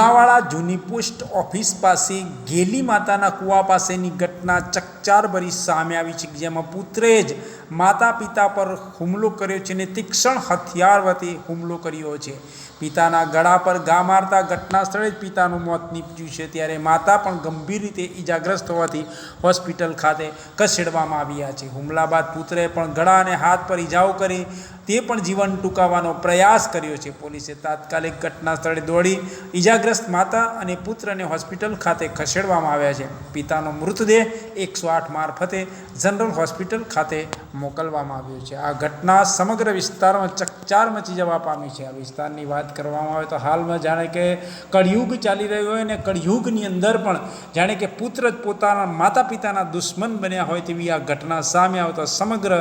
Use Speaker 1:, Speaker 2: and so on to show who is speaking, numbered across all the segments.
Speaker 1: લુણાવાડા જૂની post office પાસે ગેલી માતાના કૂવા પાસેની ઘટના ચકચારભરી સામે આવી છે, જેમાં પુત્રે જ માતા પિતા પર હુમલો કર્યો છે અને તીક્ષ્ણ હથિયાર વતી હુમલો કર્યો છે. પિતાના ગળા પર ગા મારતા ઘટના સ્થળે જ પિતાનું મોત નીપજ્યું છે. ત્યારે માતા પણ ગંભીર રીતે ઈજાગ્રસ્ત હોવાથી હોસ્પિટલ ખાતે ખસેડવામાં આવ્યા છે. હુમલા બાદ પુત્રે પણ ગળા અને હાથ પર ઈજાઓ કરી તે પણ જીવન ટૂંકાવવાનો પ્રયાસ કર્યો છે. પોલીસે તાત્કાલિક ઘટના સ્થળે દોડી ઈજાગ્રસ્ત માતા અને પુત્રને હોસ્પિટલ ખાતે ખસેડવામાં આવ્યા છે. પિતાનો મૃતદેહ એકસો આઠ મારફતે જનરલ હોસ્પિટલ ખાતે મોકલવામાં આવ્યો છે. આ ઘટના સમગ્ર વિસ્તારમાં ચકચાર મચી જવા પામી છે. આ વિસ્તારની વાત કરવામાં આવે તો હાલમાં જાણે કે કળિયુગ ચાલી રહ્યો હોય અને કળિયુગની અંદર પણ જાણે કે પુત્ર જ પોતાના માતા પિતાના દુશ્મન બન્યા હોય તેવી આ ઘટના સામે આવતા સમગ્ર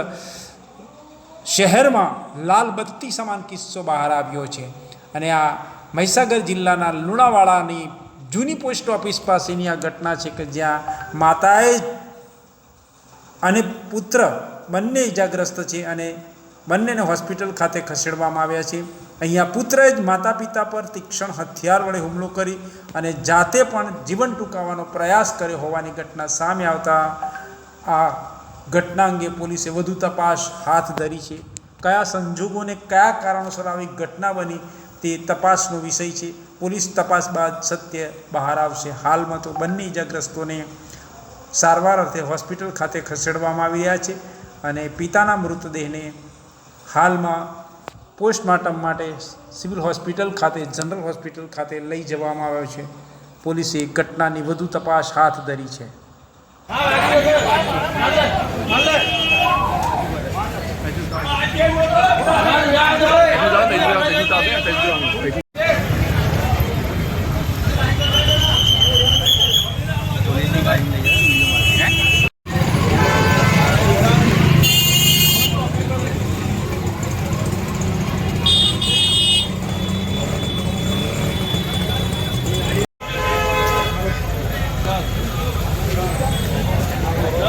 Speaker 1: શહેરમાં લાલ બત્તી સમાન કિસ્સો બહાર આવ્યો છે. અને આ મહીસાગર જિલ્લાના લુણાવાડાની જૂની પોસ્ટ ઓફિસ પાસેની આ ઘટના છે કે જ્યાં માતાએ અને પુત્ર બંને ઇજાગ્રસ્ત છે અને બંનેને હોસ્પિટલ ખાતે ખસેડવામાં આવ્યા છે. અહીંયા પુત્રએ જ માતા પિતા પર તીક્ષ્ણ હથિયાર વડે હુમલો કરી અને જાતે પણ જીવન ટૂંકાવવાનો પ્રયાસ કર્યો હોવાની ઘટના સામે આવતા આ ઘટના અંગે પોલીસે વધુ તપાસ હાથ ધરી છે. કયા સંજોગોને કયા કારણોસર આવી ઘટના બની તે તપાસનો વિષય છે. પોલીસ તપાસ બાદ સત્ય બહાર આવશે. હાલમાં તો બંને ઇજાગ્રસ્તોને સારવાર અર્થે હોસ્પિટલ ખાતે ખસેડવામાં આવી રહ્યા છે અને પિતાના મૃતદેહને હાલમાં પોસ્ટમોર્ટમ માટે સિવિલ હોસ્પિટલ ખાતે, જનરલ હોસ્પિટલ ખાતે લઈ જવામાં આવ્યો છે. પોલીસે ઘટનાની વધુ તપાસ હાથ ધરી છે.